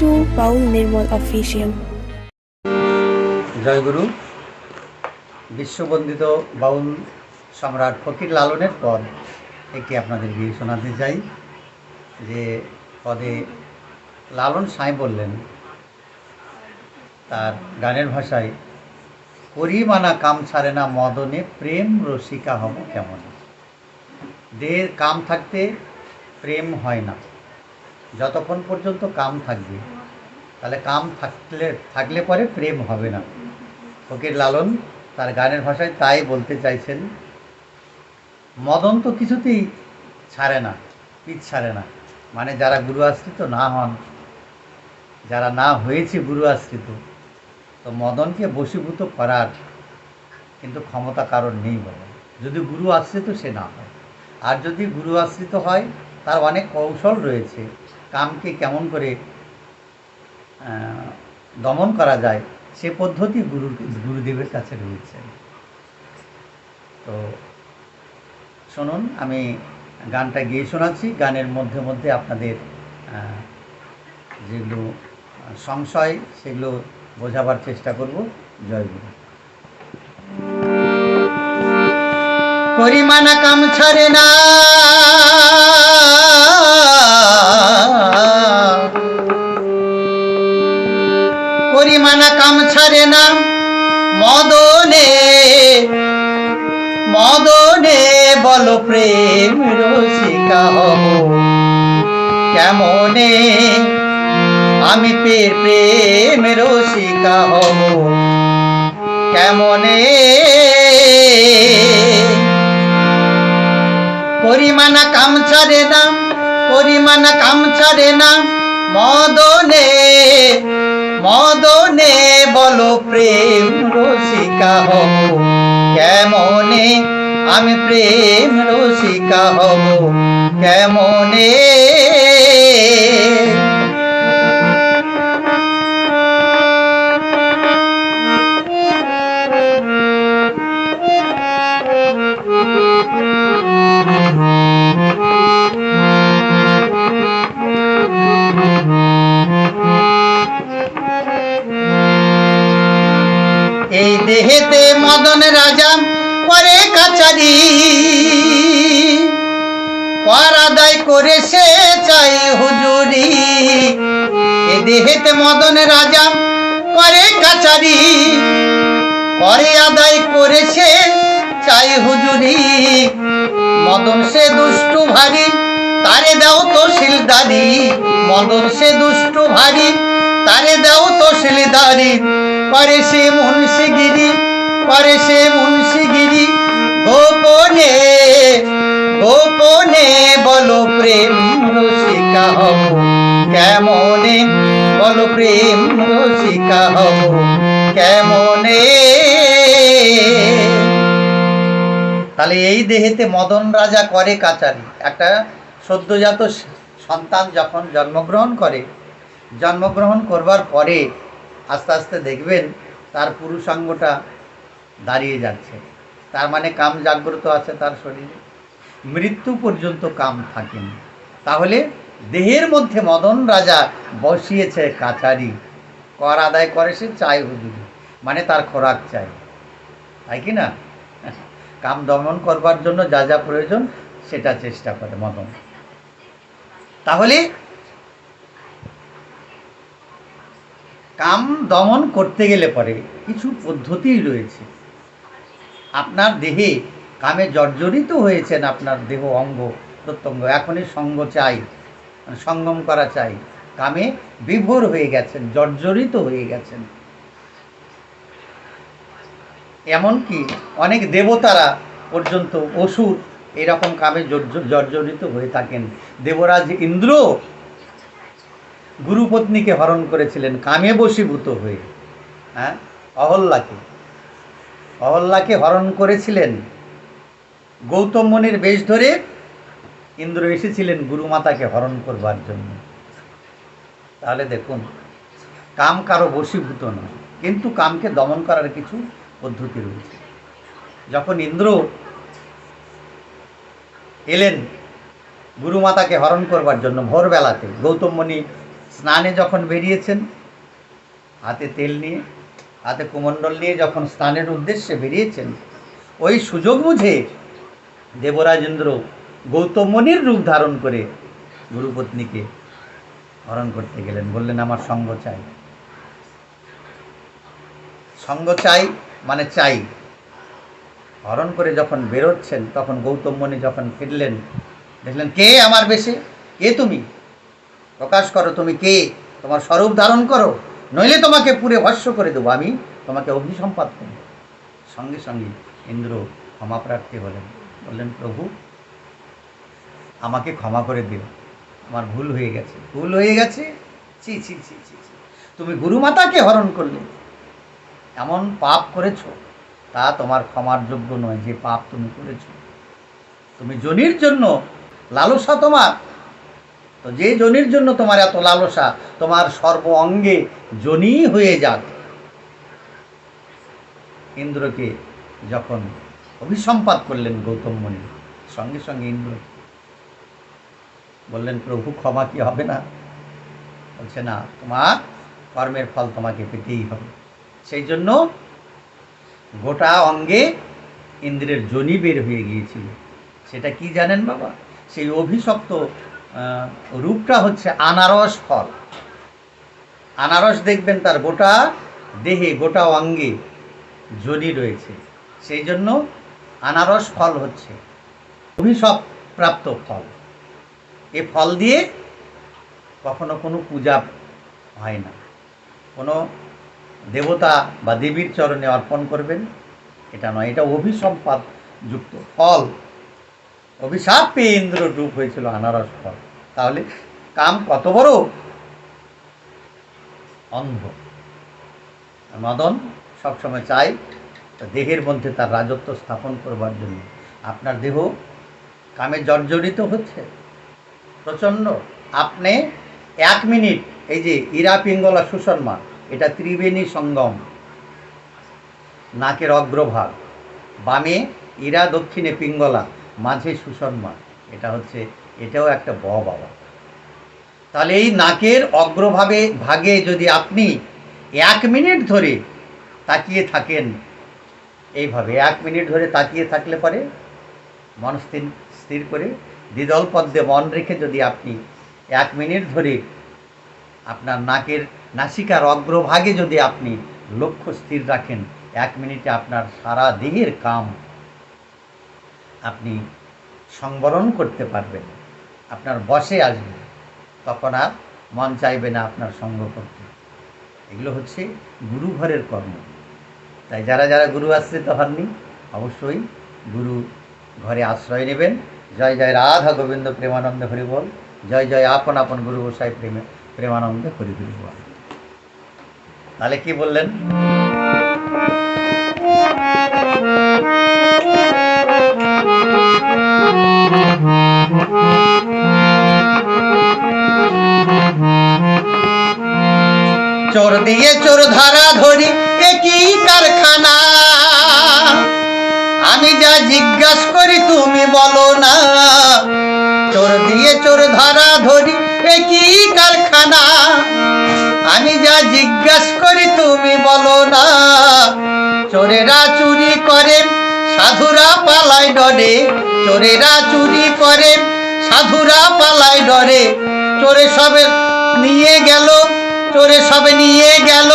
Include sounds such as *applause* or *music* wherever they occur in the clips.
Two বাউল নির্মল official জয়গুরু বিশ্ববন্দিত বাউল সম্রাট ফকির লালনের পদ একটি আপনাদের গিয়ে শোনাতে চাই। যে পদে লালন সাঁই বললেন, তার গানের ভাষায় পরিমানা কাম ছাড়ে না মদনে, প্রেম রসিকা হব কেমন? দেহের কাম থাকতে প্রেম হয় না। যতক্ষণ পর্যন্ত কাম থাকবে, তাহলে কাম থাকলে থাকলে পরে প্রেম হবে না। ফকির লালন তার গানের ভাষায় তাই বলতে চাইছেন, মদন তো কিছুতেই ছাড়ে না পিছ ছাড়ে না। মানে যারা গুরু আশ্রিত না হন, যারা না হয়েছে গুরু আশ্রিত, তো মদনকে বশীভূত করার কিন্তু ক্ষমতা কারণ নেই বলে। যদি গুরু আশ্রিত সে না হয়। আর যদি গুরু আশ্রিত হয় তার অনেক কৌশল রয়েছে। কামকে কেমন করে দমন করা যায়, সে পদ্ধতি গুরু, গুরুদেবের কাছে রয়েছে। তো শুনুন, আমি গানটা গিয়ে শোনাচ্ছি। গানের মধ্যে মধ্যে আপনাদের যেগুলো সংশয়, সেগুলো বোঝাবার চেষ্টা করব। জয় গুরু। পরিমাণা কাম ছাড়ে না। ছাড়ে না মদনে মদনে বল প্রেম রসিকা কেমনে আমি পের প্রেম রসিকা হব? কেমনে পরিমাণা কাম ছাড়ে না পরিমাণা কাম ছাড়ে না মদনে মদনে বলো প্রেম রসিকা হব কেমনে আমি প্রেম রসিকা হব? কেমনে দেহেতে মদন রাজা করে কাচারি, করে আদায় করেছে চাই হুজুরি। মদন সে দুষ্টু ভারী, তারে দাও তো শিলদারি মদন সে দুষ্টু ভারী, তারে দাও তো শিলদারি করে সে মুন্সিগিরি, করে সে মুন্সিগিরি। গোপনে গোপনে বলো প্রেম রসিকা হব। কেমনে বলো প্রেম হব কেমনে? তাহলে এই দেহেতে মদন রাজা করে কাচারি। একটা সদ্যজাত সন্তান যখন জন্মগ্রহণ করে, জন্মগ্রহণ করবার পরে আস্তে আস্তে দেখবেন তার পুরুষাঙ্গটা দাঁড়িয়ে যাচ্ছে। তার মানে কাম জাগ্রত আছে তার শরীরে। মৃত্যু পর্যন্ত কাম থাকেনি। তাহলে দেহের মধ্যে মদন রাজা বসিয়েছে কাছারি। কর আদায় করে সে চাই হুজুরি মানে তার খোরাক চাই। তাই কি না? কাম দমন করবার জন্য যা যা প্রয়োজন, সেটা চেষ্টা করে মদন। তাহলে কাম দমন করতে গেলে পরে কিছু পদ্ধতি রয়েছে। আপনার দেহে কামে জর্জরিত হয়েছেন, আপনার দেহ অঙ্গ প্রত্যঙ্গ, এখনই সঙ্গ চাই। সঙ্গম করা চাই। কামে বিভোর হয়ে গেছেন, জর্জরিত হয়ে গেছেন। এমনকি অনেক দেবতারা পর্যন্ত অসুর এরকম কামে জর্জরিত হয়ে থাকেন। দেবরাজ ইন্দ্র গুরুপত্নীকে হরণ করেছিলেন, কামে বশীভূত হয়ে। হ্যাঁ? অহল্লাকে অহল্লাকে হরণ করেছিলেন। গৌতম মুনির বেশ ধরে ইন্দ্র এসেছিলেন গুরুমাতাকে হরণ করবার জন্য। তাহলে দেখুন, কাম কারও বশীভূত নয়, কিন্তু কামকে দমন করার কিছু পদ্ধতি রয়েছে। যখন ইন্দ্র এলেন গুরুমাতাকে হরণ করবার জন্য ভোরবেলাতে, গৌতম মুনি স্নানে যখন বেরিয়েছেন, হাতে তেল নিয়ে, হাতে কুমণ্ডল নিয়ে যখন স্নানের উদ্দেশ্যে বেরিয়েছেন, ওই সুযোগ বুঝে দেবরাজেন্দ্র গৌতম মুনির রূপ ধারণ করে গুরুপত্নীকে হরণ করতে গেলেন। বললেন, আমার সঙ্গ চাই। সঙ্গ চাই মানে চাই। হরণ করে যখন বেরোচ্ছেন, তখন গৌতম মুনি যখন ফিরলেন, দেখলেন, কে আমার বেশে? কে তুমি? প্রকাশ করো তুমি কে? তোমার স্বরূপ ধারণ করো, নইলে তোমাকে পুরে ভস্য করে দেবো। আমি তোমাকে অগ্নিসম্পাদ করব। সঙ্গে সঙ্গে ইন্দ্র ক্ষমা প্রার্থী হলেন। বললেন, প্রভু আমাকে ক্ষমা করে দিও। আমার ভুল হয়ে গেছে। ভুল হয়ে গেছে? ছি ছি ছি ছি ছি। তুমি গুরুমাতাকে হরণ করলে। এমন পাপ করেছ, তা তোমার ক্ষমার যোগ্য নয় যে পাপ তুমি করেছ। তুমি জনির জন্য লালসা তোমার। তো যে জনির জন্য তোমার এত লালসা, তোমার সর্ব অঙ্গে জনি হয়ে যাক। ইন্দ্রকে যখন অভিসম্পাদ করলেন গৌতম মুনি, সঙ্গে সঙ্গে ইন্দ্র বললেন, প্রভু, ক্ষমা কি হবে না? বলছে, না, তোমার কর্মের ফল তোমাকে পেতেই হবে। সেই জন্য গোটা অঙ্গে ইন্দ্রের জনি বের হয়ে গিয়েছিল। সেটা কি জানেন বাবা? সেই অভিশপ্ত রূপটা হচ্ছে আনারস ফল। আনারস দেখবেন তার গোটা দেহে, গোটা অঙ্গে জনি রয়েছে। সেই জন্য আনারস ফল হচ্ছে অভিশপ প্রাপ্ত ফল। এ ফল দিয়ে কখনো কোনো পূজা হয় না। কোনো দেবতা বা দেবীর চরণে অর্পণ করবেন, এটা নয়, এটা অভিসম্পাদ যুক্ত ফল। অভিশাপ পেয়ে ইন্দ্র রূপ হয়েছিল আনারস ফল। তাহলে কাম কত বড়? অন্ধ। মদন সবসময় চাই দেহের মধ্যে তার রাজত্ব স্থাপন করবার জন্য। আপনার দেহ কামে জর্জরিত হচ্ছে। প্রচণ্ড। আপনি এক মিনিট, এই যে ইরা পিঙ্গলা সুষমা এটা ত্রিবেণী সঙ্গম, নাকের অগ্রভাগ, বামে ইরা, দক্ষিণে পিঙ্গলা, মাঝে সুষমা এটা হচ্ছে, এটাও একটা ব বাবা। তাহলে এই নাকের অগ্রভাবে ভাগে যদি আপনি এক মিনিট ধরে তাকিয়ে থাকেন, এইভাবে, এক মিনিট ধরে তাকিয়ে থাকলে পরে মন স্থির স্থির করে দ্বিদল পদ্মে মন রেখে যদি আপনি এক মিনিট ধরে আপনার নাকের নাসিকার অগ্রভাগে যদি আপনি লক্ষ্য স্থির রাখেন, এক মিনিটে আপনার সারা দেহের কাম আপনি সংবরণ করতে পারবেন, আপনার বসে আসবে, তখন আর মন চাইবে না আপনার সঙ্গ করতে। এগুলো হচ্ছে গুরু ঘরের কর্ম। তাই যারা যারা গুরু আশ্রিত হননি, অবশ্যই গুরু ঘরে আশ্রয় নেবেন। জয় জয় রাধা গোবিন্দ প্রেমানন্দ হরি বল। জয় জয় আপন আপন গুরু গোসাই প্রেমে প্রেমানন্দে হরি হরি বল। তাহলে কি বললেন? চোর দিয়ে চোর ধরা ধরি, এ কি কারখানা? আমি যা জিজ্ঞাস করি তুমি বলো না। চোর দিয়ে চোর ধরা ধরি, এ কি কারখানা? আমি যা জিজ্ঞাস করি তুমি বলো না। চোরেরা চুরি করে, সাধুরা পালায় ডরে। চোরেরা চুরি করে, সাধুরা পালায় ডরে। চোরে সবে নিয়ে গেল, চোরে সবে নিয়ে গেল।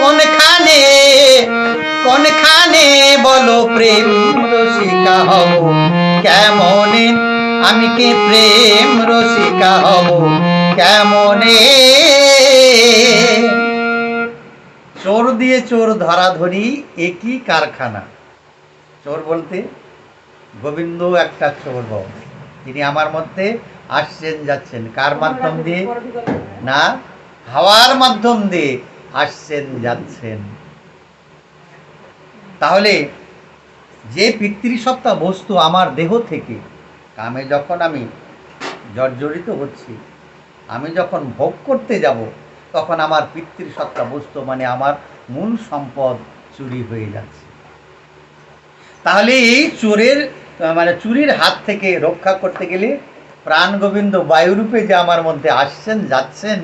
কোনখানে কোনখানে বলো প্রেম রসিকা হব? কেমনে আমি কি প্রেম রসিকা হব? কেমনে? চোর দিয়ে চোর ধরাধরি একই কারখানা। চোর বলতে গোবিন্দ একটা চোর বাবু তিনি আমার মধ্যে আসছেন যাচ্ছেন। কার মাধ্যম দিয়ে? না, হাওয়ার মাধ্যম দিয়ে। আসছেন, যাচ্ছেন। তাহলে যে পিতৃসত্তা বস্তু আমার দেহ থেকে, কামে যখন আমি জর্জরিত হচ্ছি, আমি যখন ভোগ করতে যাব, তখন আমার পিতৃসত্তা বস্তু মানে আমার মূল সম্পদ চুরি হয়ে যাচ্ছে। তাহলে এই চোরের মানে চুরির হাত থেকে রক্ষা করতে গেলে প্রাণ গোবিন্দ বায়ুরূপে যে আমার মধ্যে আসছেন, যাচ্ছেন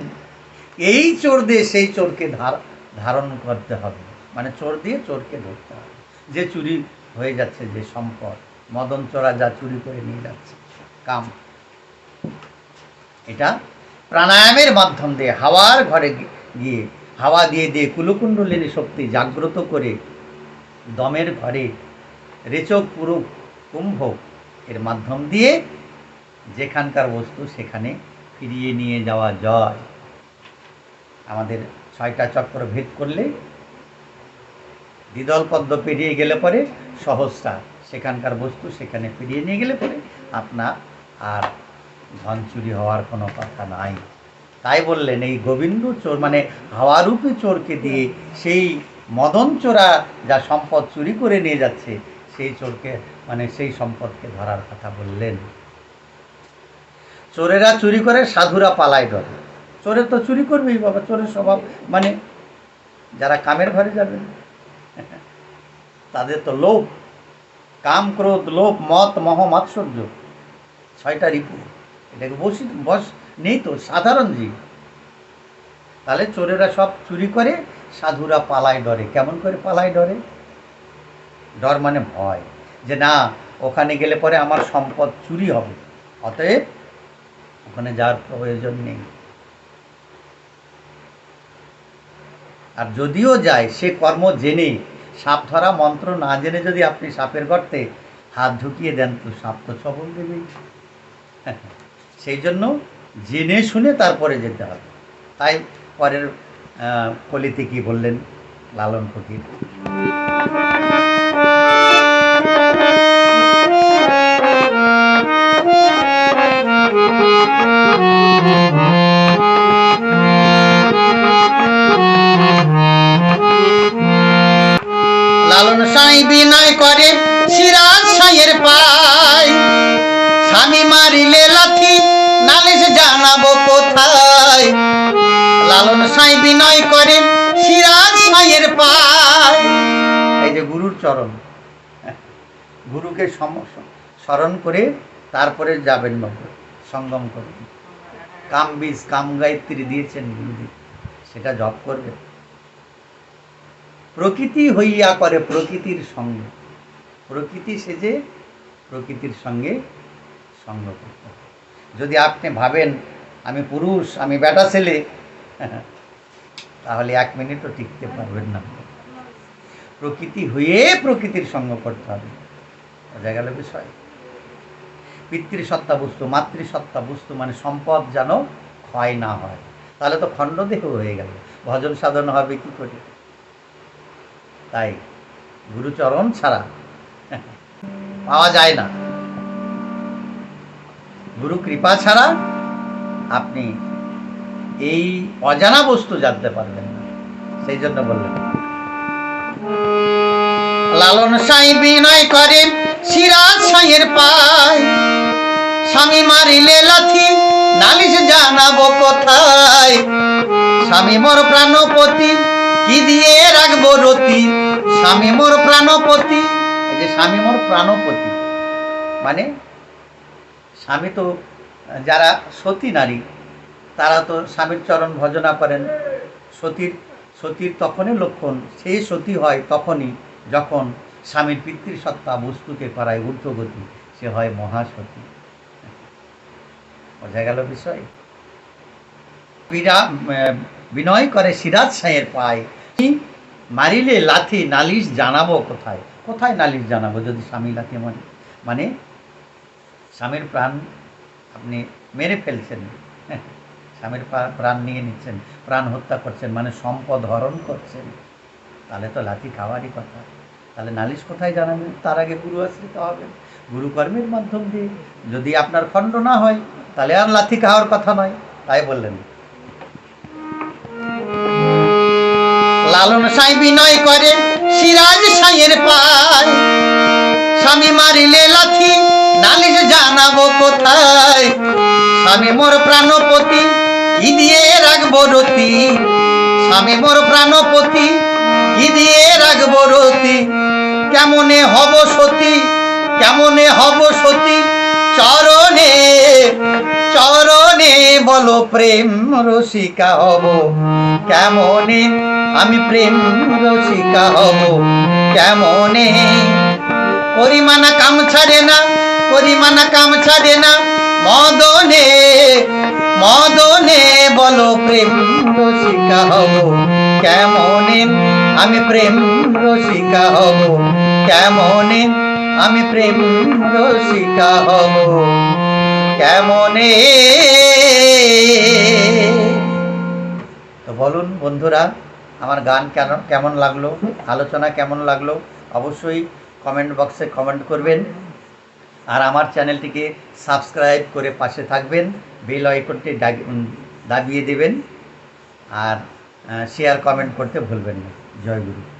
এই চোর দিয়ে সেই চোরকে ধার, ধারণ করতে হবে। মানে চোর দিয়ে চোরকে ধরতে হবে। যে চুরি হয়ে যাচ্ছে, যে সম্পদ, মদন চোরা যা চুরি করে নিয়ে যাচ্ছে, কাম। এটা প্রাণায়ামের মাধ্যম দিয়ে, হাওয়ার ঘরে গিয়ে হাওয়া দিয়ে দিয়ে কুলকুণ্ডলিনী শক্তি জাগ্রত করে দমের ঘরে রেচক পুরু কুম্ভ এর মাধ্যম দিয়ে যেখানকার বস্তু সেখানে ফিরিয়ে নিয়ে যাওয়া যায়। আমাদের ছয়টা চক্র ভেদ করলে দ্বিদল পদ্ম পেরিয়ে গেলে পরে সহজটা সেখানকার বস্তু সেখানে ফিরিয়ে নিয়ে গেলে পরে আপনার আর ধন চুরি হওয়ার কোনো কথা নাই। তাই বললেন, এই গোবিন্দ চোর মানে হাওয়ারূপী চোরকে দিয়ে সেই মদন চোরা যা সম্পদ চুরি করে নিয়ে যাচ্ছে, সেই চোরকে মানে সেই সম্পদকে ধরার কথা বললেন। চোরেরা চুরি করে সাধুরা পালায় ডরে চোরের তো চুরি করবেই বাবা, চোরের স্বভাব। মানে যারা কামের ঘরে যাবেন, তাদের তো লোভ। কাম, ক্রোধ, লোভ, মত, মহ, মাৎসর্য, ছয়টা রিপু। এটাকে বসি, বস, নেই তো, সাধারণ জীব। তাহলে চোরেরা সব চুরি করে, সাধুরা পালায় ডরে। কেমন করে পালায় ডরে? ডর মানে ভয়, যে না, ওখানে গেলে পরে আমার সম্পদ চুরি হবে। অতএব ওখানে যাওয়ার প্রয়োজন নেই। আর যদিও যায়, সে কর্ম জেনে সাপ ধরা মন্ত্র না জেনে যদি আপনি সাপের গর্তে হাত ঢুকিয়ে দেন, তো সাপ তো সফল দেবেই। *laughs* সেই জন্য জেনে শুনে তারপরে যেতে হবে। তাই পরের কলিতে কি বললেন? লালন ফকির। চরণ। গুরুকে সম- স্মরণ করে তারপরে যাবেন নগর সঙ্গম করবেন কাম বীজ, কাম গায়ত্রী দিয়েছেন গুরুদেব সেটা জপ করবে। প্রকৃতি হইয়া করে প্রকৃতির সঙ্গে। প্রকৃতি সেজে প্রকৃতির সঙ্গে সঙ্গ করতে যদি আপনি ভাবেন, আমি পুরুষ, আমি বেটা ছেলে, তাহলে এক মিনিটও টিকতে পারবেন না। প্রকৃতি হয়ে প্রকৃতির সঙ্গ করতে হবে। বোঝা গেল বিষয়? পিতৃসত্তা বস্তু মাতৃসত্তা বস্তু মানে সম্পদ যেন ক্ষয় না হয়। তাহলে তো খণ্ডদেহ হয়ে গেল। ভজন সাধন হবে কি করে? তাই গুরুচরণ ছাড়া পাওয়া যায় না। গুরু কৃপা ছাড়া আপনি এই অজানা বস্তু জানতে পারবেন না। সেই জন্য বললেন লালন সাই বিনয় করে, সিরাজ সাইয়ের পায়। স্বামী মারিলে লাথি, নালিশ জানাব কোথায়? স্বামী মোর প্রাণপতি, কি দিয়ে রাখব রতি? স্বামী মোর প্রাণপতি, এই যে স্বামী মোর প্রাণপতি মানে স্বামী তো, যারা সতী নারী, তারা তো স্বামীর চরণ ভজনা করেন। সতীর সতীর তখনই লক্ষণ, সেই সতী হয় তখনই। যখন স্বামীর পিতৃসত্তা বস্তুকে পারায় ঊর্ধ্বগতি সে হয় মহাসতী। বোঝা গেল বিষয়? বিনয় করে সিরাজ সাহের পায়। মারিলে লাথি, নালিশ জানাব কোথায়? কোথায় নালিশ জানাব যদি স্বামী লাথি মানে মানে স্বামীর প্রাণ আপনি মেরে ফেলছেন। স্বামীর প্রাণ নিয়ে নিচ্ছেন, প্রাণ হত্যা করছেন মানে সম্পদ হরণ করছেন। তাহলে তো লাথি খাওয়ারই কথা। তাহলে নালিশ কোথায় জানাবেন? তার আগে গুরু আশ্রিত হবেন। গুরুকর্মের মাধ্যম দিয়ে যদি আপনার খণ্ড না হয়, তাহলে আর লাথি খাওয়ার কথা নয়। তাই বললেন। লালন সাই বিনয় করে সিরাজ সাইয়ের পায়। স্বামী মারিলে লাথি, নালিশ জানাব কোথায়? স্বামী মোর প্রাণপতি, কি দিয়ে রাখব রতি? স্বামী মোর প্রাণপতি, কি দিয়ে রাখব রতি? কেমনে হব সতী? কেমনে হব সতী? চরণে চরণে বলো প্রেম রসিকা হব। কেমনে আমি প্রেম রসিকা হব? কেমনে? পরিমানা কাম ছাড়ে না পরিমানা কাম ছাড়ে না। মদনে মদনে বলো প্রেম রসিকা হব। কেমনে আমি প্রেম রসিকা হব। কেমনে আমি প্রেম রসিকা হব? কেমনে? তো বলুন বন্ধুরা, আমার গান কেন, কেমন লাগল? আলোচনা কেমন লাগল? অবশ্যই কমেন্ট বক্সে কমেন্ট করবেন। আর আমার চ্যানেলটিকে সাবস্ক্রাইব করে পাশে থাকবেন। বেল আইকনটি দাবিয়ে দেবেন। আর শেয়ার কমেন্ট করতে ভুলবেন না। জয় গুরু